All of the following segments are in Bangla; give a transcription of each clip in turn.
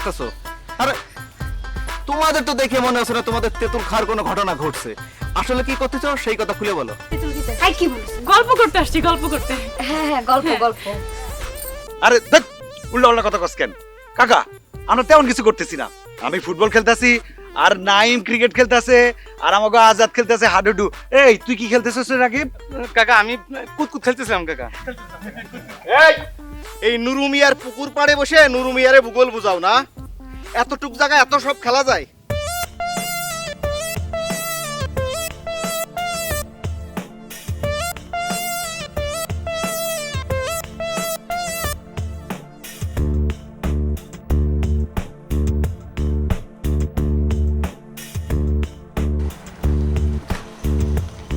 পারতেছো আরে তোমাদের তো দেখে মনে হচ্ছে না তোমাদের তেঁতুল খাওয়ার কোনো ঘটনা ঘটছে। আসলে কি করতে চাও সেই কথা খুলে বলো। হাই কি বলিস গল্প করতে আসছি গল্প করতে। হ্যাঁ হ্যাঁ গল্প গল্প। আরে দেখ উল্টা উল্টা কথা কস কেন? কাকা আমরা তেমন কিছু করতেছি না। আমি ফুটবল খেলতেছি আর নাইম ক্রিকেট খেলতেছে আর আমাকে আজাদ খেলতেছে হাডুডু। এই তুই কি খেলতেছিস রে রাকিব? কাকা আমি কুতকুত খেলতেছিলাম কাকা। এই এই নুরুমিয়ার পুকুর পাড়ে বসে নুরু মিয়ারে ভূগোল বুঝাও না? এতটুক জায়গায় এত সব খেলা যায়?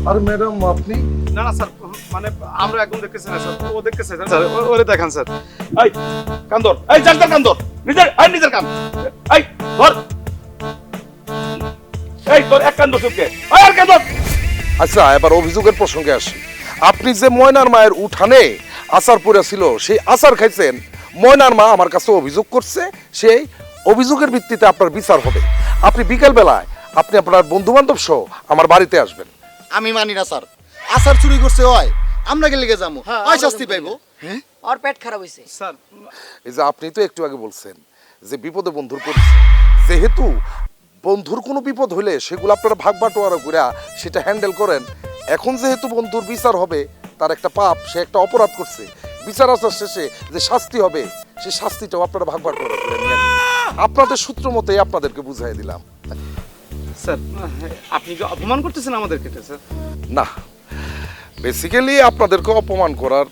আর ম্যাডাম আপনি? না না স্যার মানে আমরা একদম দেখতেছি না স্যার। ও দেখতেছে স্যার। ওরে দেখান স্যার। এই কান্দর এই জানতার কান্দর নিজের এই নিজের কান। এই ধর। এই তোর এক কান্দর চুপকে। আর কান্দর আচ্ছা এবার অভিযোগের প্রসঙ্গে আসি। আপনি যে ময়নার মায়ের উঠানে আচার পড়ে ছিল সেই আচার খাইছেন ময়নার মা আমার কাছে অভিযোগ করছে সেই অভিযোগের ভিত্তিতে আপনার বিচার হবে। আপনি বিকেল বেলায় আপনি আপনার বন্ধু বান্ধব সহ আমার বাড়িতে আসবেন। আমি মানি না স্যার। আসার চুরি করছে হয় আমরা গেলে গে যাব হয় শাস্তি পাইবো। হ্যাঁ? ওর পেট খারাপ হয়েছে স্যার এই যে আপনি তো একটু আগে বলছেন যে বিপদে বন্ধুর পরিচয় যেহেতু বন্ধুর কোনো বিপদ হলে সেগুলো আপনারা ভাগ বাটোয়ারা করে সেটা হ্যান্ডেল করেন। এখন যেহেতু বন্ধুর বিচার হবে তার একটা পাপ সে একটা অপরাধ করছে। বিচার আসার শেষে যে শাস্তি হবে সেই শাস্তিটাও আপনারা ভাগ বাটোয়ারা করে নিয়ে আপনাদের সূত্র মতেই আপনাদেরকে বুঝাই দিলাম। স্যার আপনি কি অপমান করতেছেন আমাদেরকে স্যার? না। বেসিক্যালি আপনাদেরকে অপমান করার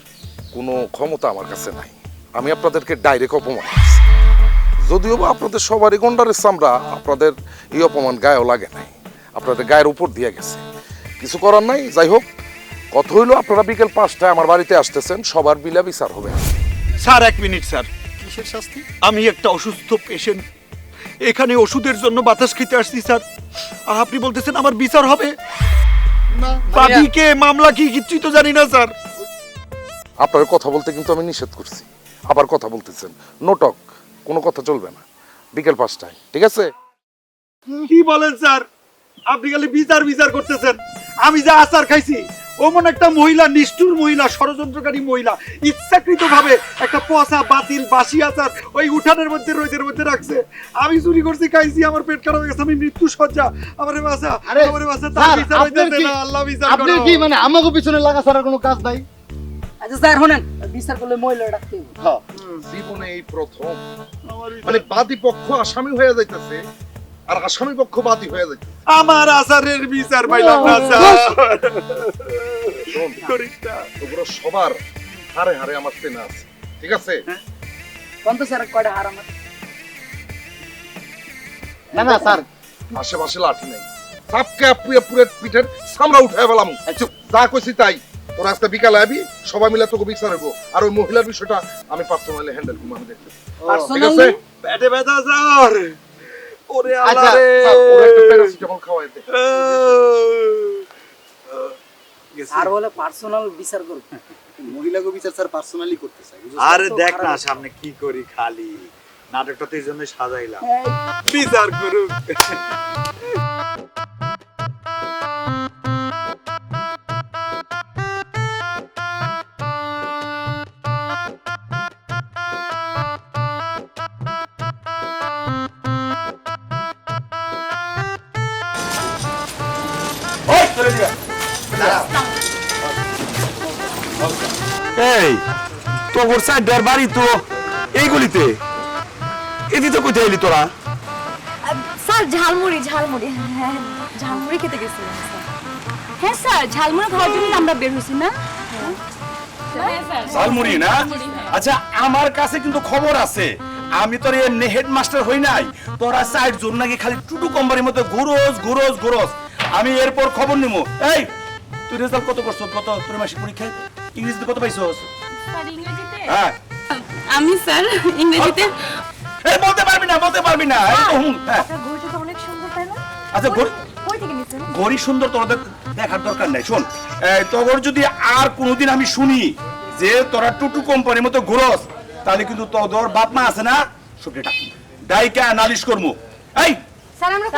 কোনো ক্ষমতা আমার কাছে নাই। আমি আপনাদেরকে ডাইরেক্ট অপমান করছি। যদিও বা আপনাদের সবারই গন্ডারের চামড়া আপনাদের এই অপমান গায়েও লাগে নাই। আপনাদের গায়ের উপর দিয়ে গেছে। কিছু করার নাই যাই হোক। কথা হইল আপনারা বিকেল পাঁচটায় আমার বাড়িতে আসতেছেন সবার বিলা বিচার হবে। স্যার এক মিনিট স্যার। কিসের শাস্তি? আমি একটা অসুস্থ পেশেন্ট এখানে ওষুধের জন্য বাতাস খেতে আসছি স্যার। আর আপনি বলতেছেন আমার বিচার হবে? বাদীকে মামলা কি কিছুই তো জানি না স্যার। আপনার কথা বলতে কিন্তু আমি নিষেধ করছি। আবার কথা বলতেছেন। নোটক কোনো কথা চলবে না। বিকেল পাঁচটায়। ঠিক আছে? কি বলেন স্যার? আপনি খালি বিচার বিচার করতেছেন। আমি যা আচার খাইছি ওমন একটা মহিলা নিষ্ঠুর মহিলা ষড়যন্ত্রকারী মহিলা ইচ্ছাকৃত ভাবে একটা পচা বাতিল বাসি আচার ওই উঠানের মধ্যে রোদের মধ্যে রাখছে। আমি চুরি করছি খাইছি আমার পেট খারাপ হয়ে গেছে আমি মৃত্যু সজ্জা আমার বাসা আমার বাসা তার বিচার না আল্লাহ বিচার করো। কি মানে আমাকে পিছনে লাগা ছাড়া কোনো কাজ নাই? আচ্ছা স্যার শোনেন বিচার করলে মহিলা ডাকতে হ্যাঁ। জীবনে এই প্রথম। মানে বাদী পক্ষ আসামি হয়ে যাইতেছে আর আসামি পক্ষ বাদী হয়ে যাইতেছে আমার আচারের বিচার পাইলাম না স্যার। সবার হারে হারে আমার চেনা আছে ঠিক আছে? কোন তো স্যার কয়টা হার আমার? না না স্যার। আশেপাশে লাঠি নাই। সাপকে আপুয়ে পুরে পিঠের সামরা উঠায় পেলাম যা কইছি তাই। তোর আজকে বিকালে আবি সবাই মিলে তোকে বিচার হইব। আর ওই মহিলার বিষয়টা আমি পার্সোনালি হ্যান্ডেল করব আমি দেখতে ঠিক আছে? পেটে ব্যথা স্যার। ওরে আচ্ছা, আল্লাহ রে। স্যার, একটু প্যারাসিটামল খাওয়াই দে আর বলে পার্সোনাল বিচার করবে মহিলাকে বিচার স্যার পার্সোনালি করতে চাই? আরে দেখ না সামনে কি করি খালি। নাটকটা তো এই জন্য সাজাইলাম। বিচার করুক। সাইডার বাড়ি তো এইগুলিতে। এদি তো কোথায় এলি তোরা? স্যার ঝালমুড়ি ঝালমুড়ি হ্যাঁ ঝালমুড়ি খেতে গেছিলাম হ্যাঁ স্যার ঝালমুড়ি খাওয়ার জন্য আমরা বের হয়েছি না? ঝালমুড়ি না? আচ্ছা আমার কাছে কিন্তু খবর আছে। আমি তোর এমনি হেডমাস্টার হই নাই। তোরা সাইড জোন নাকি খালি টুটু কোম্পানির মতো ঘুরোস ঘুরোস ঘুরোস। আমি এরপর খবর নিমু। এই তুই রেজাল্ট কত করছ কত তোর মাসিক পরীক্ষায় ইংরেজিতে কত পাইছস? স্যার ইংরেজিতে হ্যাঁ। আমি স্যার ইংরেজিতে এই বলতে পারবি না বলতে পারবি না। এই তো হুম, হ্যাঁ। আপনার ঘড়িটা তো অনেক সুন্দর তাই না? আচ্ছা ঘড়ি কই থেকে নিছেন ঘড়ি সুন্দর তোদের দেখার দরকার নাই। শোন এই, তোর যদি আর কোনোদিন আমি শুনি যে তোরা টুটু কোম্পানির মতো ঘুরস তাহলে কিন্তু তোর বাপ মা আছে না? সবটা ডাইকা নালিশ করমু। এই স্যার আমরা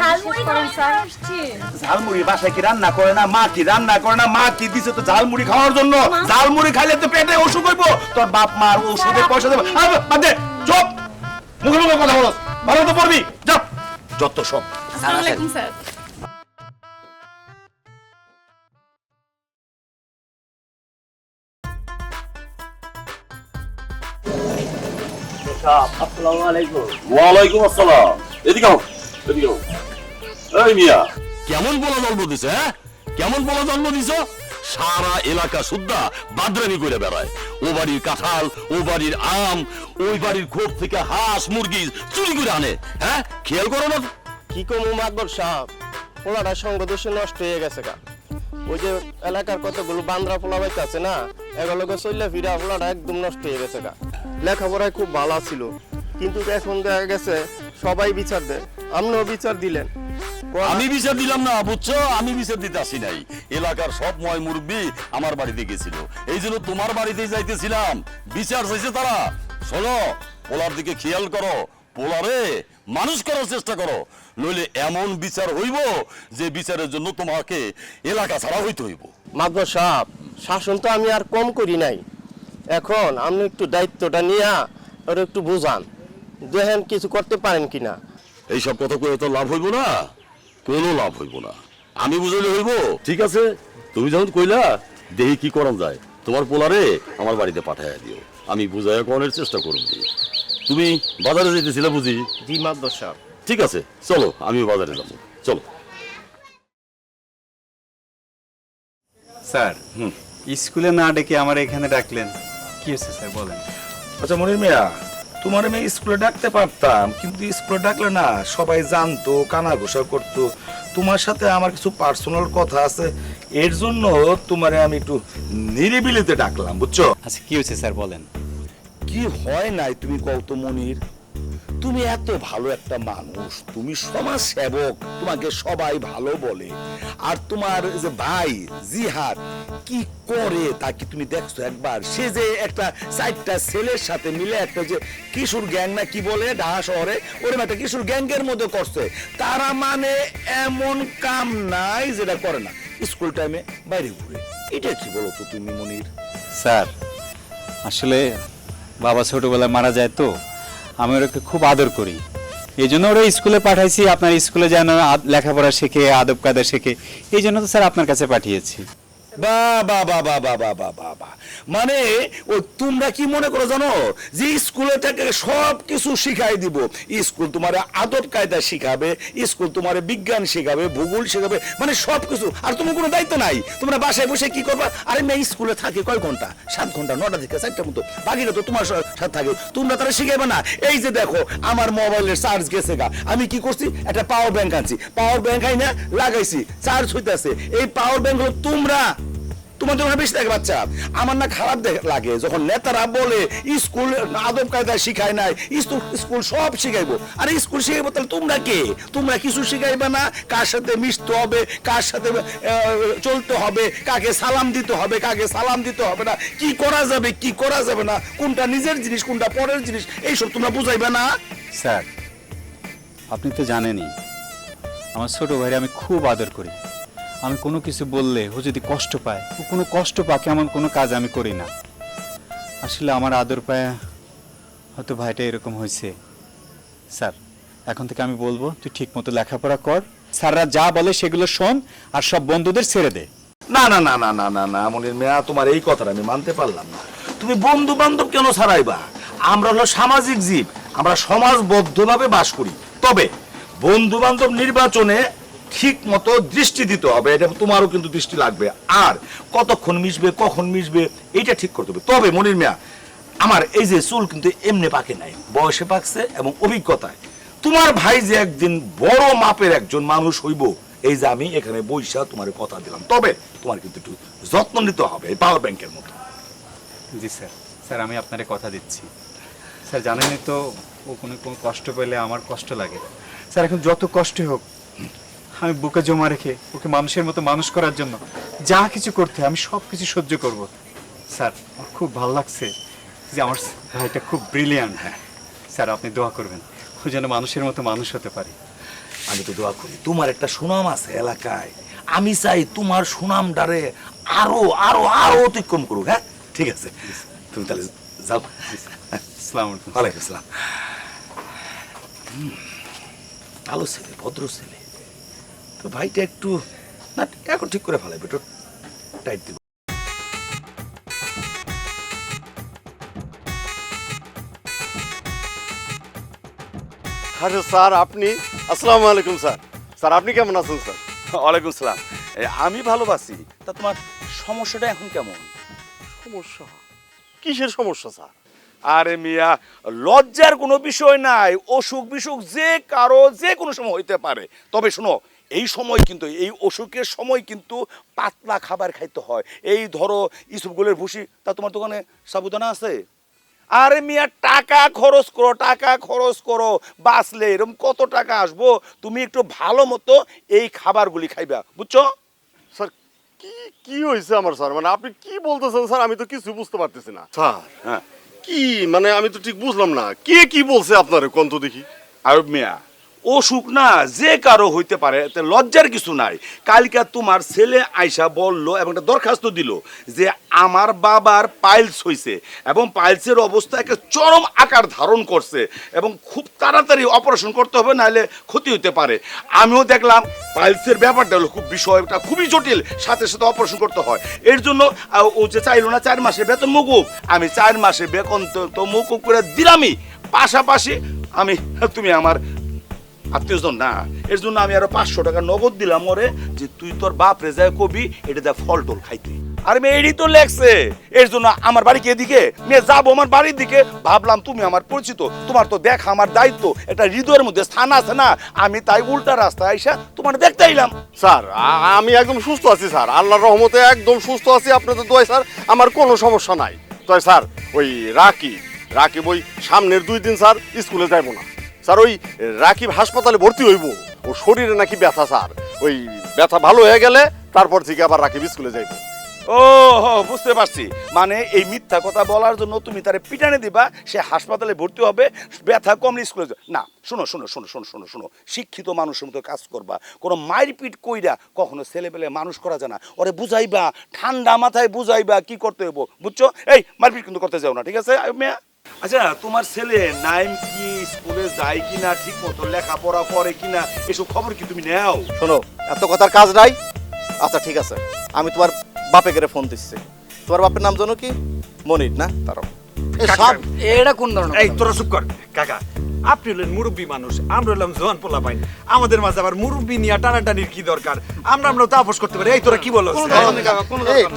ঝালমুড়ি স্যার। ঝালমুড়ি বাসায় কি রান্না করে না? মা কি রান্না করে না? মা কি দিছে তো ঝালমুড়ি খাওয়ার জন্য? ঝালমুড়ি খাইলে তো পেটে অসুখ হইব। তোর বাপ মার ওষুধের পয়সা দেবে। বাদ দে। চুপ। মুখে মুখে কথা বলো ভালো তো পড়বি। যা। যত সব। আসসালামু আলাইকুম স্যার। ওয়ালাইকুম আসসালাম। এদিকে আও এদিকে আও। এই মিয়া। কেমন বলা জন্ম দিছে হ্যাঁ? কেমন বলা জন্ম দিছ? সারা এলাকা সুদ্ধা বাদরামি করে বেড়ায়। ও বাড়ির কাঁঠাল ও বাড়ির আম ওই বাড়ির খোপ থেকে হাঁস মুরগি চুরি করে আনে হ্যাঁ? খেয়াল করো না। কি কমু মাকবর সাহেব? পোলাটা সঙ্গদোষে নষ্ট হয়ে গেছে গা। ওই যে এলাকার কতগুলো বান্দরা পোলা বাইতে আছে না এগুলোকে চললে ফিরা পোলাটা একদম নষ্ট হয়ে গেছে গা। লেখাপড়ায় খুব ভালো ছিল। কিন্তু এখন দেখা গেছে সবাই বিচার দেয়। আপনিও বিচার দিলেন। আমি বিচার দিলাম না বুঝছ? আমি বিচার দিতে আসি নাই। এলাকার সব ময় মুরব্বী আমার বাড়িতে গেছিল। এই জন্য তোমার বাড়িতে যাইতেছিলাম। বিচার চাইছে তারা। শোনো পোলার দিকে খেয়াল করো। পোলারে মানুষ করার চেষ্টা করো। নইলে এমন বিচার হইব যে বিচারের জন্য তোমাকে এলাকা ছাড়া হইতে হইব। মাকবর সাহেব শাসন তো আমি আর কম করি নাই। এখন আপনি একটু দায়িত্বটা নিয়ে ওর একটু বুঝান। দেখেন কিছু করতে পারেন কিনা। এইসব কথা কয়ে তো লাভ হইব না। কোনো লাভ হইব না। আমি বুঝলে হইব। ঠিক আছে? তুমি যখন কইলা দেখি কি করা যায় তোমার পোলারে আমার বাড়িতে পাঠাইয়া দিও। আমি বুঝাইয়া করার চেষ্টা করব তুমি বাজারে যেতেছিলে বুঝি? জি মাকবর সাহেব ঠিক আছে চলো আমি বাজারে যাব। চলো। স্যার স্কুলে না ডেকে আমার এখানে ডাকলেন। কি হয়েছে স্যার বলেন। আচ্ছা মনির মিয়া তোমার আমি স্কুলে ডাকতে পারতাম কিন্তু স্কুলে ডাকলে না সবাই জানতো কানা ঘোষা করতো। তোমার সাথে আমার কিছু পার্সোনাল কথা আছে এর জন্য তোমারে আমি একটু নিরিবিলিতে ডাকলাম বুঝছ? আচ্ছা কি হয়েছে স্যার বলেন? কি হয় নাই তুমি কত মনির? তুমি এত ভালো একটা মানুষ, তুমি সমাজ সেবক তোমাকে সবাই ভালো বলে। আর তোমার যে ভাই জিহাদ, কি করে তা কি তুমি দেখছ একবার? সে যে একটা চারটা ছেলের সাথে মিলে একটা যে কিশোর গ্যাং না কি বলে ঢাকা শহরে? ওরকম একটা কিশোর গ্যাংয়ের মধ্যে করছে। তারা মানে এমন কাম নাই যেটা করে না। স্কুল টাইমে বাইরে ঘুরে। এটা কি বলো তো তুমি মনির? স্যার, আসলে বাবা ছোটবেলায় মারা যায় তো। আমি ওকে খুব আদর করি। এই জন্য ওরা স্কুলে পাঠাইছি, আপনার স্কুলে যেন লেখাপড়া শেখে, আদব কায়দা শেখে। এই জন্য তো স্যার আপনার কাছে পাঠিয়েছি। বা বা বা বা বা মানে ও তোমরা কি মনে করো জানো? যে স্কুলে থেকে সব কিছু শিখাই দিব। স্কুল তোমার আদব কায়দা শিখাবে, স্কুল তোমার বিজ্ঞান শেখাবে, ভূগোল শেখাবে মানে সব কিছু। আর তোমার কোনো দায়িত্ব নাই। তোমরা বাসায় বসে কি করবা? আরে মেয়ে স্কুলে থাকে কয় ঘণ্টা? সাত ঘণ্টা, নটা থেকে চারটার মতো। বাকিটা তো তোমার সাথে থাকে। তোমরা তারা শিখাইবে না। এই যে দেখো, আমার মোবাইলের চার্জ গেছে গা। আমি কি করছি? একটা পাওয়ার ব্যাংক আনছি। পাওয়ার ব্যাংক আইনা লাগাইছি। চার্জ হইতাছে। এই পাওয়ার ব্যাংক হলো তোমরা। তোমার তোমরা বেশি থাকে বাচ্চা? আমার না খারাপ লাগে। যখন নেতারা বলে, স্কুল আদব কায়দা শিখায় নাই, স্কুল সব শিখাইবো। আরে স্কুল শিখাইবো তাহলে তোমরা কে? তোমরা কিছু শিখাইবে না? কার সাথে মিশতে হবে? কার সাথে চলতে হবে? কাকে সালাম দিতে হবে? কাকে সালাম দিতে হবে না? কি করা যাবে, কি করা যাবে না? কোনটা নিজের জিনিস, কোনটা পরের জিনিস? এইসব তোমরা বুঝাইবে না? স্যার, আপনি তো জানেনই, আমার ছোট ভাইরে আমি খুব আদর করি। আমি কোনো কিছু বললে ও যদি কষ্ট পায়, ও কোনো কষ্ট পাকে এমন কোনো কাজ আমি করি না। আসলে আমার আদর পায় হয়তো ভাইটা এরকম হয়েছে। স্যার, এখন থেকে আমি বলব, তুই ঠিক মতো লেখাপড়া কর। স্যাররা যা বলে সেগুলো শোন আর সব বন্ধুদের ছেড়ে দে। না না না না না না না মনির মেয়া, তোমার এই কথাটা আমি মানতে পারলাম না। তুমি বন্ধু বান্ধব কেন ছাড়াইবা? আমরা হলো সামাজিক জীব, আমরা সমাজবদ্ধভাবে বাস করি। তবে বন্ধু বান্ধব নির্বাচনে ঠিক মতো দৃষ্টি দিতে হবে, এটা তোমারও কিন্তু দৃষ্টি লাগবে। আর কতক্ষণ মিশবে, কখন মিশবে, এইটা ঠিক করতে হবে। তবে মনির মিয়া, আমার এই যে চুল কিন্তু এমনি পাকে নাই, বয়সে পাকছে এবং অভিজ্ঞতায়। তোমার ভাই যে একদিন বড় মাপের একজন মানুষ হইব, এই যে আমি এখানে বৈশা তোমার কথা দিলাম। তবে তোমার কিন্তু একটু যত্ন নিতে হবে, এই পাওয়ার ব্যাংকের মতো। জি স্যার স্যার, আমি আপনারে কথা দিচ্ছি। স্যার, জানেনই তো ও কোনো কোনো কষ্ট পেলে আমার কষ্ট লাগে। স্যার, এখন যত কষ্টই হোক আমি বুকে জমা রেখে ওকে মানুষের মতো মানুষ করার জন্য যা কিছু করতে হয় আমি সব কিছু সহ্য করব। স্যার আমার খুব ভালো লাগছে যে আমার ভাইটা খুব ব্রিলিয়ান্ট হ্যাঁ। স্যার আপনি দোয়া করবেন ও যেন মানুষের মতো মানুষ হতে পারে। আমি তো দোয়া করি তোমার একটা সুনাম আছে এলাকায়। আমি চাই তোমার সুনাম ডারে আরও আরও আরও অতিক্রম করুক হ্যাঁ? ঠিক আছে। তুমি তাহলে যাও। আসসালামু আলাইকুম। আসসালাম। ভালো ছেলে ভদ্র ছেলে। তো ভাইটা একটু না এখন ঠিক করে ফেলাইবে একটু টাইট দিব। আরে স্যার আপনি? আসসালামু আলাইকুম স্যার। স্যার আপনি কেমন আছেন স্যার? ওয়ালাইকুম সালাম। আমি ভালোবাসি তা তোমার সমস্যাটা এখন কেমন? সমস্যা? কিসের সমস্যা স্যার? আরে মিয়া লজ্জার কোনো বিষয় নাই। অসুখ বিসুখ যে কারও যে কোনো সময় হইতে পারে। তবে শোনো এই সময় কিন্তু এই অসুখের সময় কিন্তু পাতলা খাবার খাইতে হয়। এই ধরো ইসুফগুলের ভুসি তা তোমার দোকানে সাবুদানা আছে? আরে মিয়া টাকা খরচ করো টাকা খরচ করো বাঁচলে এরকম কত টাকা আসব? তুমি একটু ভালো মতো এই খাবারগুলি খাইবা বুঝছ? স্যার কি কি হয়েছে আমার স্যার? মানে আপনি কি বলতেছেন স্যার? আমি তো কিছু বুঝতে পারতেছি না। স্যার হ্যাঁ। কি? মানে আমি তো ঠিক বুঝলাম না। কে কি বলছে আপনার? কোন তো দেখি। আয়ুব মিয়া অসুখ না, যে কারও হইতে পারে, এতে লজ্জার কিছু নাই। কালকে তোমার ছেলে আয়সা বলল এবং একটা দরখাস্ত দিল যে আমার বাবার পাইলস হইছে এবং পাইলসের অবস্থা একটা চরম আকার ধারণ করছে এবং খুব তাড়াতাড়ি অপারেশন করতে হবে, নাহলে ক্ষতি হতে পারে। আমিও দেখলাম পাইলসের ব্যাপারটা হলো খুব বিষয়টা খুবই জটিল, সাথে সাথে অপারেশন করতে হয়। এর জন্য ও যে চাইলো না চার মাসের বেতন মুকুব, আমি চার মাসে বেতন তো মুকুব করে দিলামই। পাশাপাশি আমি তুমি আমার আত্মীয় স্বজন না। এর জন্য আমি আরও পাঁচশো টাকা নগদ দিলাম ওরে, যে তুই তোর বাপ রে যায় কবি, এটা দেখ ফল টল খাইতে আর মেয়ে এডি তো লেখছে এর জন্য আমার বাড়ি এদিকে মেয়ে যাব আমার বাড়ির দিকে। ভাবলাম তুমি আমার পরিচিত, তোমার তো দেখা আমার দায়িত্ব। একটা হৃদয়ের মধ্যে স্থান আছে না, আমি তাই উল্টা রাস্তায় আইসা তোমার দেখতে আইলাম। স্যার আমি একদম সুস্থ আছি, স্যার। আল্লাহর রহমতে একদম সুস্থ আছি, আপনাদের দোয়াই স্যার। আমার কোনো সমস্যা নাই। তো স্যার, ওই রাকি রাকিব ওই সামনের দুই দিন, স্যার, স্কুলে যাইব না। স্যার, ওই রাকিব হাসপাতালে ভর্তি হইব। ও শরীরে নাকি ব্যথা, স্যার। ওই ব্যথা ভালো হয়ে গেলে তারপর থেকে আবার রাকিব স্কুলে যাইব। ও বুঝতে পারছি। মানে এই মিথ্যা কথা বলার জন্য তুমি তারে পিটানে দিবা, সে হাসপাতালে ভর্তি হবে, ব্যথা কমলে স্কুলে না, শোনো শোনো শোনো শোনো শোনো শোনো। শিক্ষিত মানুষের মতো কাজ করবা। কোনো মারপিট কইরা কখনো ছেলেবেলে মানুষ করা যায় না। ওরে বুঝাইবা, ঠান্ডা মাথায় বুঝাইবা কি করতে হইব, বুঝছ? এই, মারপিট কিন্তু করতে যাও না, ঠিক আছে মিয়া? আচ্ছা তোমার ছেলে নাইম কি স্কুলে যায় কিনা ঠিক মতো লেখাপড়া করে কিনা এসব খবর কি তুমি নেও? শোনো এত কথার কাজ নাই। আচ্ছা ঠিক আছে। আমি তোমার বাপে গেলে ফোন দিচ্ছি। তোমার বাপের নাম জানো কি? মনির না? তারাও এটা কোন ধরনের এই তোরা চুপ কর। কাকা আপনি হলেন মুরব্বী মানুষ আমরা হলাম জোয়ান পোলা পাইন আমাদের মাঝে আবার মুরব্বী নিয়ে টানাটানির কি দরকার? আমরা আমরা তো আপোষ করতে পারি। এই তোরা কি বলো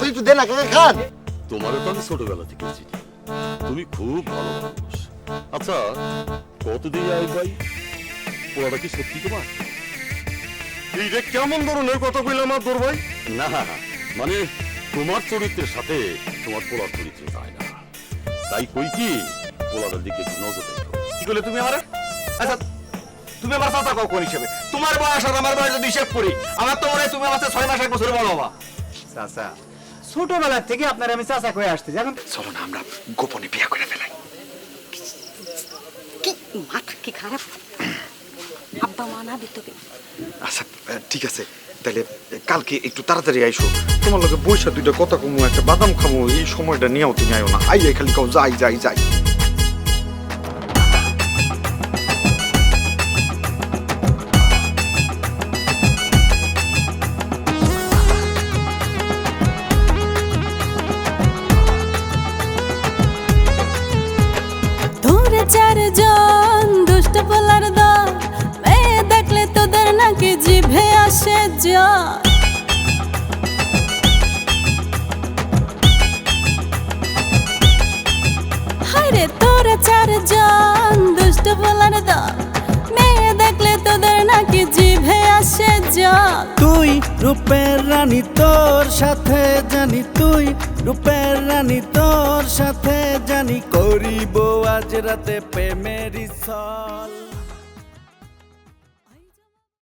তুই একটু দে না কাকা খান তোমারও তো আমি ছোটবেলা থেকে চিনি। তুমি খুব ভালো মানুষ। আচ্ছা কতদিন আই ভাই? পোলাটা কি সত্যি তোমার? এই যে কেমন ধরনের কথা কইলাম আর তোর ভাই? না মানে তোমার চরিত্রের সাথে তোমার পোলার চরিত্র যায় না। তাই কই কি পোলাটার দিকে একটু নজর রেখো কি করলে তুমি আমার? আচ্ছা তুমি আমার চাচা কখন হিসেবে? তোমার বয়স আর আমার বয়স যদি হিসেব করি, আমার তো মনে হয় তুমি আমার ছয় মাস এক বছর বড় হবা। চাচা ছোটবেলা থেকে আপনার আমি চাচা করে আসতে এখন চলো না আমরা গোপনে বিয়ে করে ফেলাই। কি মাথা কি খারাপ? আব্বা মা না দিতে আচ্ছা ঠিক আছে। তাহলে কালকে একটু তাড়াতাড়ি আইসো। তোমার লগে বৈশা দুইটা কথা কমু একটা বাদাম খামো এই সময়টা নিয়েও তুমি আয়ো না। আই খালি কাউ যাই যাই যাই। রূপের রানী তোর সাথে জানি তুই, রূপের রানী তোর সাথে জানি করিব আজ রাতে প্রেমের ছল